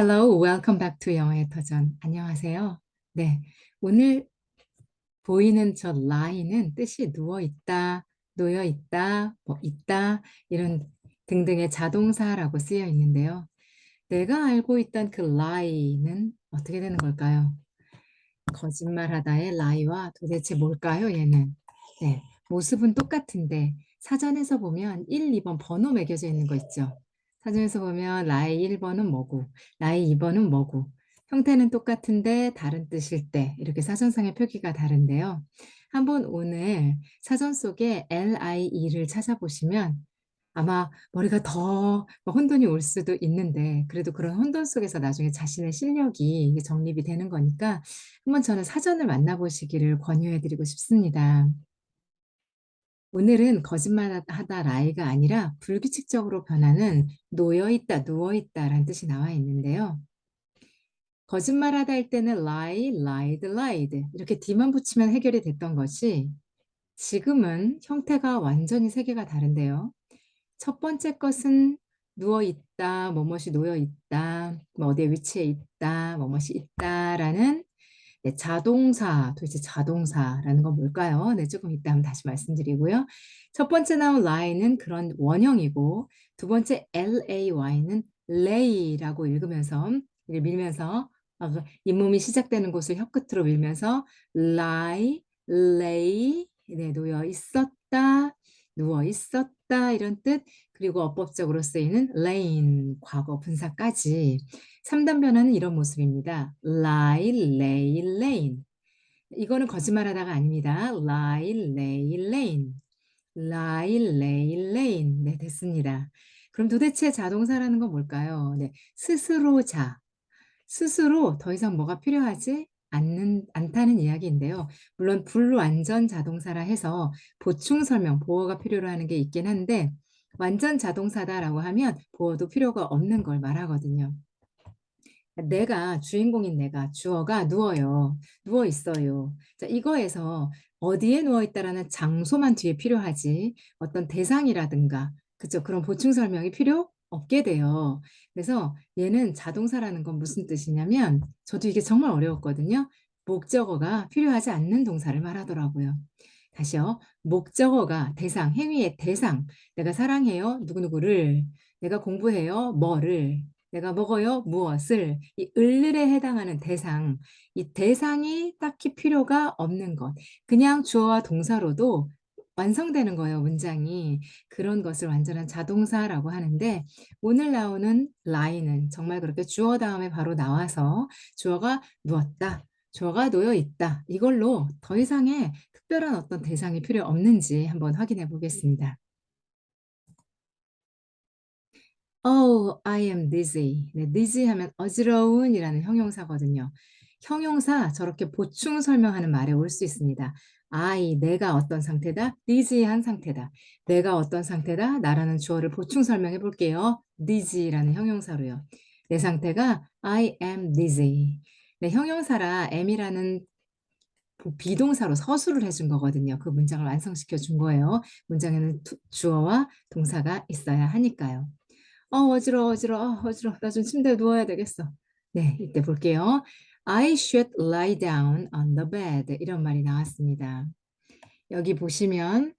Hello, welcome back to 영어의 터전. 안녕하세요. 네, 오늘 보이는 저 lie는 뜻이 누워 있다, 놓여 있다, 뭐 있다 이런 등등의 자동사라고 쓰여 있는데요. 내가 알고 있던 그 lie는 어떻게 되는 걸까요? 거짓말하다의 lie와 도대체 뭘까요? 얘는 네, 모습은 똑같은데 사전에서 보면 1, 2번 번호 매겨져 있는 거 있죠. 사전에서 보면 lie 1번은 뭐고 lie 2번은 뭐고 형태는 똑같은데 다른 뜻일 때 이렇게 사전상의 표기가 다른데요. 한번 오늘 사전 속에 lie를 찾아보시면 아마 머리가 더 혼돈이 올 수도 있는데 그래도 그런 혼돈 속에서 나중에 자신의 실력이 정립이 되는 거니까 한번 저는 사전을 만나보시기를 권유해드리고 싶습니다. 오늘은 거짓말하다 라이가 아니라 불규칙적으로 변하는 놓여있다, 누워있다 라는 뜻이 나와 있는데요. 거짓말하다 할 때는 lie, lied, lied 이렇게 d만 붙이면 해결이 됐던 것이 지금은 형태가 완전히 세 개가 다른데요. 첫 번째 것은 누워있다, 뭐뭇이 놓여있다, 뭐 어디에 위치해 있다, 뭐뭇이 있다라는 네, 자동사, 도대체 자동사라는 건 뭘까요? 네, 조금 이따 한번 다시 말씀드리고요. 첫 번째 나온 lie는 그런 원형이고 두 번째 lay는 lay라고 읽으면서 밀면서 아, 그 잇몸이 시작되는 곳을 혀끝으로 밀면서 lie, lay, 네, 놓여 있었다, 누워 있었다 이런 뜻 그리고 어법적으로 쓰이는 lain 과거 분사까지 3단 변화는 이런 모습입니다. lie, lay, lain 이거는 거짓말하다가 아닙니다. lie, lay, lain lie, lay, lain 네 됐습니다. 그럼 도대체 자동사라는 건 뭘까요? 네, 스스로 자 스스로 더 이상 뭐가 필요하지? 않는, 않다는 이야기인데요. 물론 불완전 자동사라 해서 보충 설명, 보어가 필요로 하는 게 있긴 한데 완전 자동사다라고 하면 보어도 필요가 없는 걸 말하거든요. 내가 주인공인 내가 주어가 누워요. 누워 있어요. 자, 이거에서 어디에 누워 있다라는 장소만 뒤에 필요하지 어떤 대상이라든가 그죠 그런 보충 설명이 필요 없게 돼요. 그래서 얘는 자동사라는 건 무슨 뜻이냐면 저도 이게 정말 어려웠거든요. 목적어가 필요하지 않는 동사를 말하더라고요. 다시요. 목적어가 대상, 행위의 대상. 내가 사랑해요. 누구누구를. 내가 공부해요. 뭐를. 내가 먹어요. 무엇을. 이 을을에 해당하는 대상. 이 대상이 딱히 필요가 없는 것. 그냥 주어와 동사로도 완성되는 거예요, 문장이. 그런 것을 완전한 자동사라고 하는데 오늘 나오는 lie는 정말 그렇게 주어 다음에 바로 나와서 주어가 누웠다, 주어가 놓여 있다. 이걸로 더 이상의 특별한 어떤 대상이 필요 없는지 한번 확인해 보겠습니다. Oh, I am dizzy. 네, dizzy 하면 어지러운 이라는 형용사거든요. 형용사 저렇게 보충 설명하는 말에 올 수 있습니다. I, 내가 어떤 상태다? dizzy한 상태다. 내가 어떤 상태다? 나라는 주어를 보충 설명해 볼게요. dizzy라는 형용사로요. 내 상태가 I am dizzy. 네, 형용사라 am이라는 비동사로 서술을 해준 거거든요. 그 문장을 완성시켜 준 거예요. 문장에는 주어와 동사가 있어야 하니까요. 어, 어지러워, 어지러워, 어지러워. 나 좀 침대에 누워야 되겠어. 네, 이때 볼게요. I should lie down on the bed. 이런 말이 나왔습니다. 여기 보시면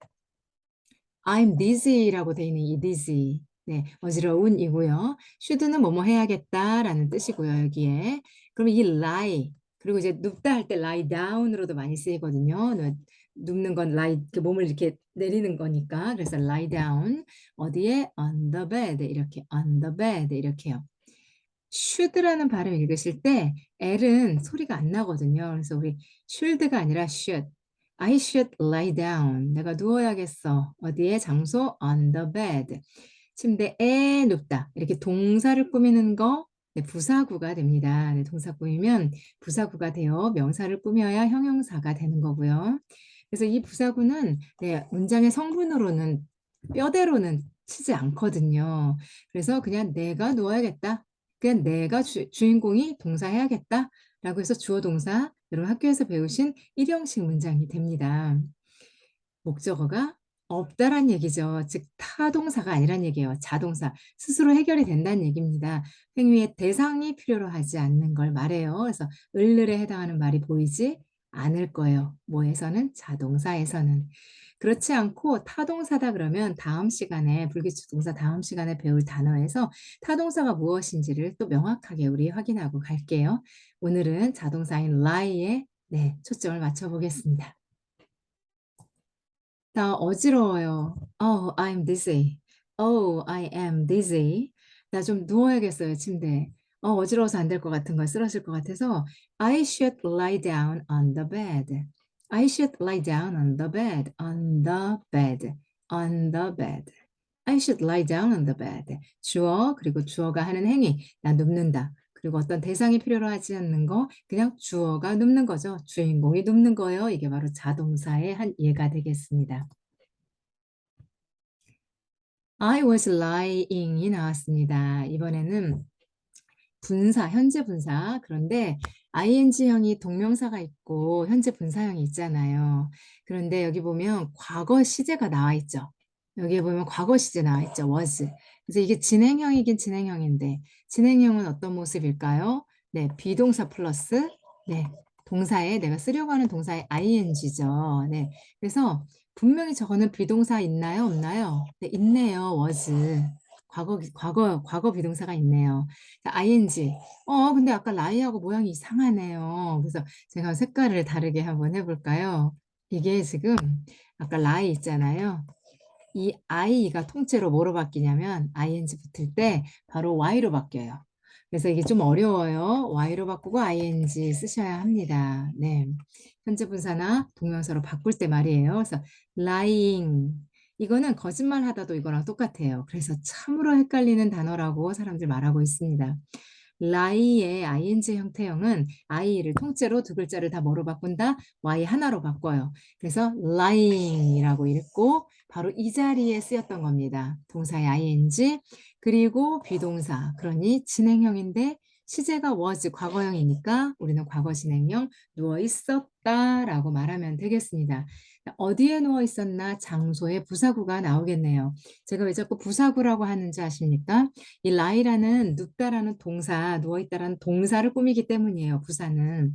I'm dizzy라고 되어 있는 이 dizzy. 네, 어지러운 이고요. should는 뭐뭐 해야겠다라는 뜻이고요, 여기에. 그럼 이 lie, 그리고 이제 눕다 할 때 lie down으로도 많이 쓰이거든요. 눕는 건 lie, 몸을 이렇게 내리는 거니까. 그래서 lie down. 어디에? on the bed. 이렇게 on the bed. 이렇게요. Should라는 발음 읽으실 때 L은 소리가 안 나거든요. 그래서 우리 should가 아니라 should. I should lie down. 내가 누워야겠어. 어디에? 장소 on the bed. 침대에 눕다. 이렇게 동사를 꾸미는 거 네, 부사구가 됩니다. 네, 동사 꾸미면 부사구가 되어 명사를 꾸며야 형용사가 되는 거고요. 그래서 이 부사구는 네, 문장의 성분으로는 뼈대로는 치지 않거든요. 그래서 그냥 내가 누워야겠다. 그냥 내가 주, 주인공이 동사해야겠다. 라고 해서 주어 동사 여러분 학교에서 배우신 일형식 문장이 됩니다. 목적어가 없다란 얘기죠. 즉 타동사가 아니란 얘기예요. 자동사. 스스로 해결이 된다는 얘기입니다. 행위의 대상이 필요로 하지 않는 걸 말해요. 그래서 을을에 해당하는 말이 보이지 않을 거예요. 뭐에서는? 자동사에서는. 그렇지 않고 타동사다 그러면 다음 시간에 불규칙 동사 다음 시간에 배울 단어에서 타동사가 무엇인지를 또 명확하게 우리 확인하고 갈게요. 오늘은 자동사인 lie에 네, 초점을 맞춰 보겠습니다. 나 어지러워요. Oh, I'm dizzy. Oh, I am dizzy. 나 좀 누워야겠어요, 침대에. 어, 어지러워서 안 될 것 같은 거 쓰러질 것 같아서 I should lie down on the bed. I should lie down on the bed. On the bed. On the bed. I should lie down on the bed. 주어 그리고 주어가 하는 행위. 나 눕는다. 그리고 어떤 대상이 필요로 하지 않는 거 그냥 주어가 눕는 거죠. 주인공이 눕는 거예요. 이게 바로 자동사의 한 예가 되겠습니다. I was lying이 나왔습니다. 이번에는 분사, 현재 분사. 그런데 ing형이 동명사가 있고 현재 분사형이 있잖아요. 그런데 여기 보면 과거 시제가 나와 있죠. 여기에 보면 과거 시제 나와 있죠. was. 그래서 이게 진행형이긴 진행형인데 진행형은 어떤 모습일까요? 네, 비동사 플러스 네, 동사에 내가 쓰려고 하는 동사의 ing죠. 네. 그래서 분명히 저거는 비동사 있나요? 없나요? 네, 있네요. was. 과거, 과거, 과거 비동사가 있네요. ing. 어, 근데 아까 라이하고 모양이 이상하네요. 그래서 제가 색깔을 다르게 한번 해볼까요? 이게 지금 아까 라이 있잖아요. 이 i가 통째로 뭐로 바뀌냐면 ing 붙을 때 바로 y로 바뀌어요. 그래서 이게 좀 어려워요. y로 바꾸고 ing 쓰셔야 합니다. 네. 현재 분사나 동명사로 바꿀 때 말이에요. 그래서 lying 이거는 거짓말 하다도 이거랑 똑같아요. 그래서 참으로 헷갈리는 단어라고 사람들 말하고 있습니다. lie의 ing 형태형은 i를 통째로 두 글자를 다 뭐로 바꾼다? y 하나로 바꿔요. 그래서 lying이라고 읽고 바로 이 자리에 쓰였던 겁니다. 동사의 ing 그리고 비동사 그러니 진행형인데 시제가 was 과거형이니까 우리는 과거 진행형 누워 있었다라고 말하면 되겠습니다. 어디에 누워 있었나 장소의 부사구가 나오겠네요. 제가 왜 자꾸 부사구라고 하는지 아십니까? 이 lie라는 눕다라는 동사, 누워 있다라는 동사를 꾸미기 때문이에요. 부사는.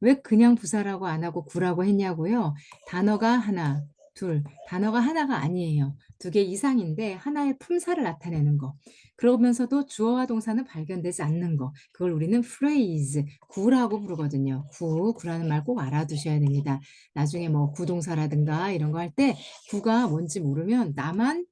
왜 그냥 부사라고 안 하고 구라고 했냐고요? 단어가 하나, 둘, 단어가 하나가 아니에요. 두 개 이상인데 하나의 품사를 나타내는 거. 그러면서도 주어와 동사는 발견되지 않는 거. 그걸 우리는 phrase, 구라고 부르거든요. 구, 구라는 말 꼭 알아두셔야 됩니다. 나중에 뭐 구동사라든가 이런 거 할 때 구가 뭔지 모르면 나만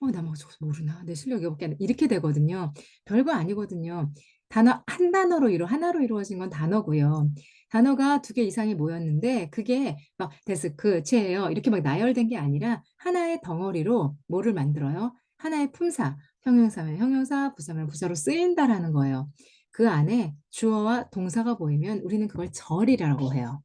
어, 나만 저거 모르나? 내 실력이 없게. 이렇게 되거든요. 별거 아니거든요. 단어 한 단어로 이루 하나로 이루어진 건 단어고요. 단어가 두 개 이상이 모였는데 그게 막 데스크, 체어 이렇게 막 나열된 게 아니라 하나의 덩어리로 뭐를 만들어요? 하나의 품사, 형용사면 형용사, 부사면 부사로 쓰인다라는 거예요. 그 안에 주어와 동사가 보이면 우리는 그걸 절이라고 해요.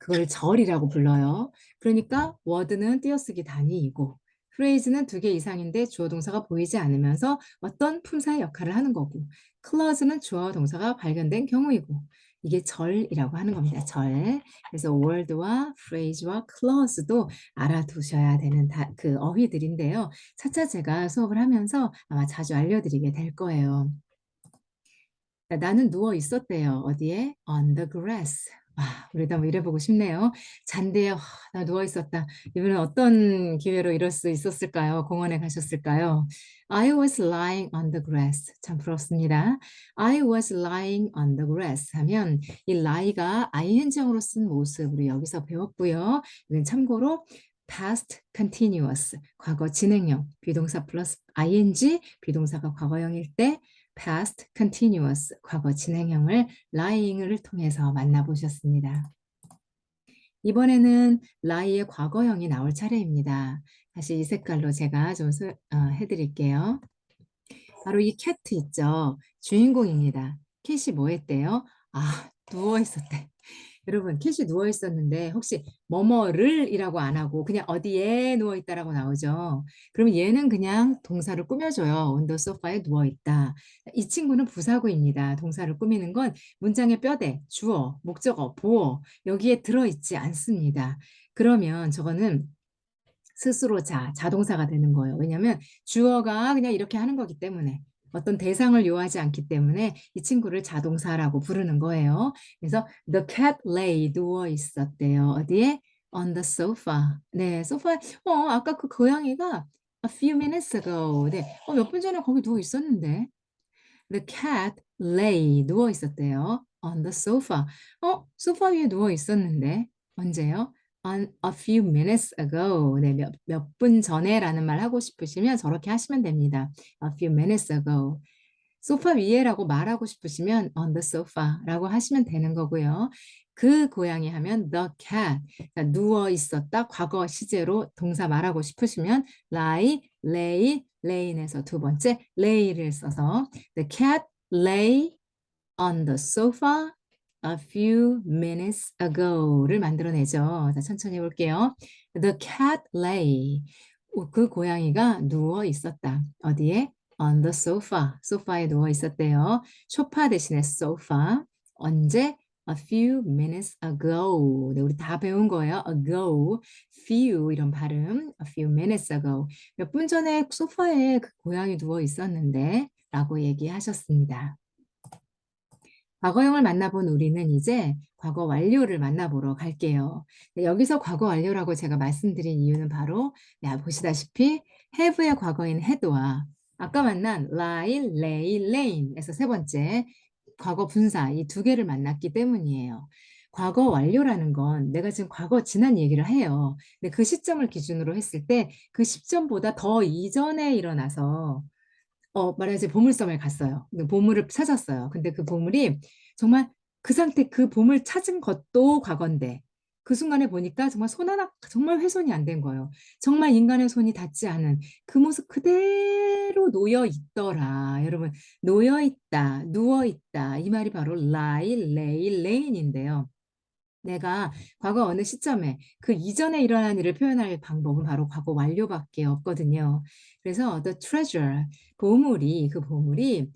그걸 절이라고 불러요. 그러니까 워드는 띄어쓰기 단위이고 프레이즈는 두 개 이상인데 주어 동사가 보이지 않으면서 어떤 품사의 역할을 하는 거고 클러즈는 주어 동사가 발견된 경우이고 이게 절이라고 하는 겁니다. 절. 그래서 word와 phrase와 clause도 알아두셔야 되는 다, 그 어휘들인데요. 차차 제가 수업을 하면서 아마 자주 알려드리게 될 거예요. 나는 누워 있었대요. 어디에? On the grass. 아, 우리도 한번 이래보고 싶네요. 잔디에 와, 나 누워 있었다. 이번엔 어떤 기회로 이럴 수 있었을까요? 공원에 가셨을까요? I was lying on the grass. 참 부럽습니다. I was lying on the grass 하면 이 lie가 ing형으로 쓴 모습 우리 여기서 배웠고요. 이건 참고로 past continuous 과거 진행형 비동사 플러스 ing 비동사가 과거형일 때 past continuous 과거 진행형을 lying을 통해서 만나보셨습니다. 이번에는 lie의 과거형이 나올 차례입니다. 다시 이 색깔로 제가 좀 소, 어, 해드릴게요. 바로 이 캣트 있죠. 주인공입니다. 캣이 뭐 했대요? 아, 누워 있었대. 여러분 캣이 누워 있었는데 혹시 뭐뭐를 이라고 안 하고 그냥 어디에 누워 있다라고 나오죠. 그러면 얘는 그냥 동사를 꾸며줘요. 온더 소파에 누워 있다. 이 친구는 부사구입니다. 동사를 꾸미는 건 문장의 뼈대, 주어, 목적어, 보어 여기에 들어있지 않습니다. 그러면 저거는 스스로 자, 자동사가 되는 거예요. 왜냐하면 주어가 그냥 이렇게 하는 거기 때문에 어떤 대상을 요하지 않기 때문에 이 친구를 자동사라고 부르는 거예요. 그래서 the cat lay 누워 있었대요. 어디에? on the sofa. 네, 소파. 어, 아까 그 고양이가 a few minutes ago. 네, 어, 몇 분 전에 거기 누워 있었는데. The cat lay 누워 있었대요. on the sofa. 어, 소파 위에 누워 있었는데 언제요? On a few minutes ago. 네, 몇, 몇분 전에라는 말 하고 싶으시면 저렇게 하시면 됩니다. a few minutes ago. 소파 위에라고 말하고 싶으시면 on the sofa라고 하시면 되는 거고요. 그 고양이 하면 the cat. 그러니까 누워 있었다. 과거 시제로 동사 말하고 싶으시면 lie, lay, lay인에서 두 번째 lay를 써서 the cat lay on the sofa a few minutes ago를 만들어내죠. 자, 천천히 해볼게요. The cat lay. 그 고양이가 누워 있었다. 어디에? on the sofa. 소파에 누워 있었대요. 소파 대신에 sofa. 언제? a few minutes ago. 네, 우리 다 배운 거예요. ago, few 이런 발음. a few minutes ago. 몇 분 전에 소파에 그 고양이 누워 있었는데 라고 얘기하셨습니다. 과거형을 만나본 우리는 이제 과거 완료를 만나보러 갈게요. 네, 여기서 과거 완료라고 제가 말씀드린 이유는 바로 야, 보시다시피 have의 과거인 had와 아까 만난 lie, lay, lane에서 세 번째 과거 분사 이 두 개를 만났기 때문이에요. 과거 완료라는 건 내가 지금 과거 지난 얘기를 해요. 근데 그 시점을 기준으로 했을 때 그 시점보다 더 이전에 일어나서 어, 말하자면 보물섬에 갔어요. 보물을 찾았어요. 근데 그 보물이 정말 그 상태 그 보물 찾은 것도 과거인데 그 순간에 보니까 정말 손 하나 정말 훼손이 안 된 거예요. 정말 인간의 손이 닿지 않은 그 모습 그대로 놓여 있더라. 여러분 놓여 있다, 누워 있다 이 말이 바로 lie, lay, lane인데요. 내가 과거 어느 시점에 그 이전에 일어난 일을 표현할 방법은 바로 과거 완료밖에 없거든요. 그래서 the treasure 보물이 그 보물이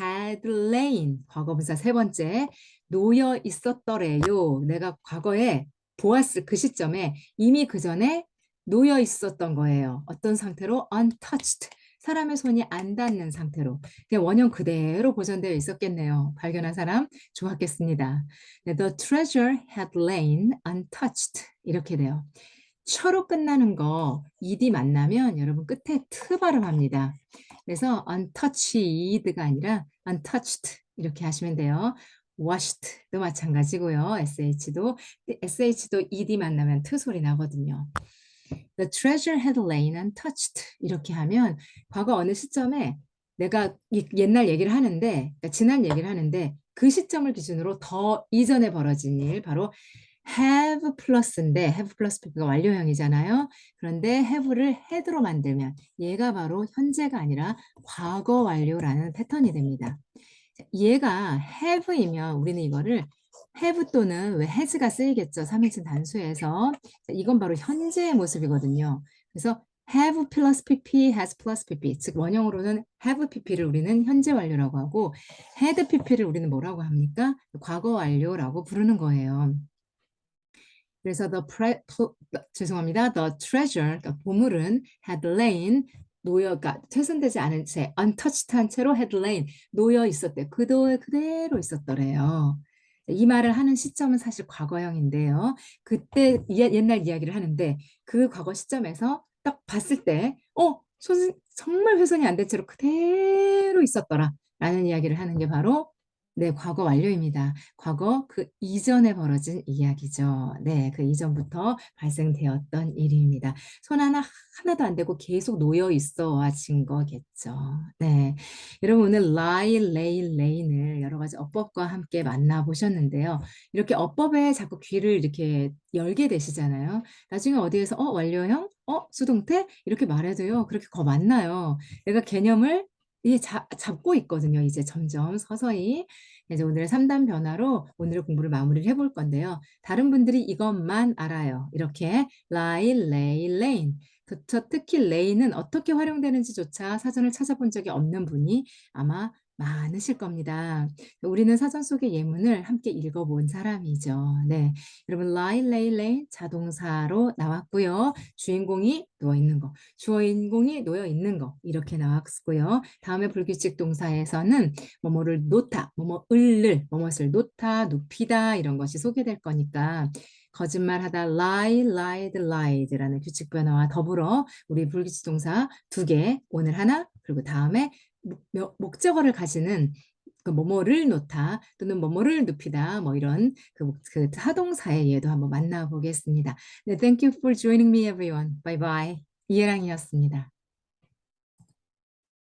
had lain 과거분사 세 번째 놓여 있었더래요. 내가 과거에 보았을 그 시점에 이미 그 전에 놓여 있었던 거예요. 어떤 상태로 untouched 사람의 손이 안 닿는 상태로 원형 그대로 보존되어 있었겠네요. 발견한 사람 좋았겠습니다. 네, The treasure had lain untouched 이렇게 돼요. 처로 끝나는 거 ed 만나면 여러분 끝에 트 발음합니다. 그래서 untouched가 아니라 untouched 이렇게 하시면 돼요. washed도 마찬가지고요. sh도 sh도 ed 만나면 트 소리 나거든요. The treasure had lain untouched 이렇게 하면 과거 어느 시점에 내가 옛날 얘기를 하는데 그러니까 지난 얘기를 하는데 그 시점을 기준으로 더 이전에 벌어진 일 바로 have 플러스인데 have 플러스 pp가 완료형이잖아요. 그런데 have를 had로 만들면 얘가 바로 현재가 아니라 과거 완료라는 패턴이 됩니다. 얘가 have이면 우리는 이거를 have 또는 왜 has가 쓰이겠죠. 3인칭 단수에서 이건 바로 현재의 모습이거든요. 그래서 have plus pp, has plus pp 즉 원형으로는 have pp를 우리는 현재 완료라고 하고 had pp를 우리는 뭐라고 합니까? 과거 완료라고 부르는 거예요. 그래서 the pre, 죄송합니다. the treasure, 그러니까 보물은 had lain 놓여가 퇴선되지 않은 채 untouched한 채로 had lain 놓여 있었대. 그도에 그대로 있었더래요. 이 말을 하는 시점은 사실 과거형인데요. 그때 옛날 이야기를 하는데 그 과거 시점에서 딱 봤을 때 어, 손 정말 훼손이 안 된 채로 그대로 있었더라 라는 이야기를 하는 게 바로 네, 과거 완료입니다. 과거 그 이전에 벌어진 이야기죠. 네, 그 이전부터 발생되었던 일입니다. 손 하나 하나도 안 되고 계속 놓여 있어 와진 거겠죠. 네, 여러분 오늘 lie, lay, lay를 여러 가지 어법과 함께 만나보셨는데요. 이렇게 어법에 자꾸 귀를 이렇게 열게 되시잖아요. 나중에 어디에서 어 완료형, 어 수동태 이렇게 말해도요. 그렇게 거 맞나요? 내가 개념을 이 잡, 잡고 있거든요. 이제 점점 서서히. 이제 오늘의 3단 변화로 오늘의 공부를 마무리를 해볼 건데요. 다른 분들이 이것만 알아요. 이렇게 lie, lay, lane. 특히 lay는 어떻게 활용되는지조차 사전을 찾아본 적이 없는 분이 아마 많으실 겁니다. 우리는 사전 속의 예문을 함께 읽어본 사람이죠. 네. 여러분, lay 자동사로 나왔고요. 주인공이 누워 있는 거, 주인공이 놓여 있는 거 이렇게 나왔고요. 다음에 불규칙 동사에서는 뭐뭐를 놓다, 뭐뭐을, 뭐뭇을 놓다, 눕히다 이런 것이 소개될 거니까 거짓말하다 lie, lied, lied라는 규칙 변화와 더불어 우리 불규칙 동사 두 개, 오늘 하나, 그리고 다음에 목- 목적어를 가지는 그 뭐뭐를 놓다 또는 뭐뭐를 눕히다 뭐 이런 그, 그 타동사의 예도 한번 만나보겠습니다. 네, thank you for joining me everyone. Bye bye. 이해랑이었습니다.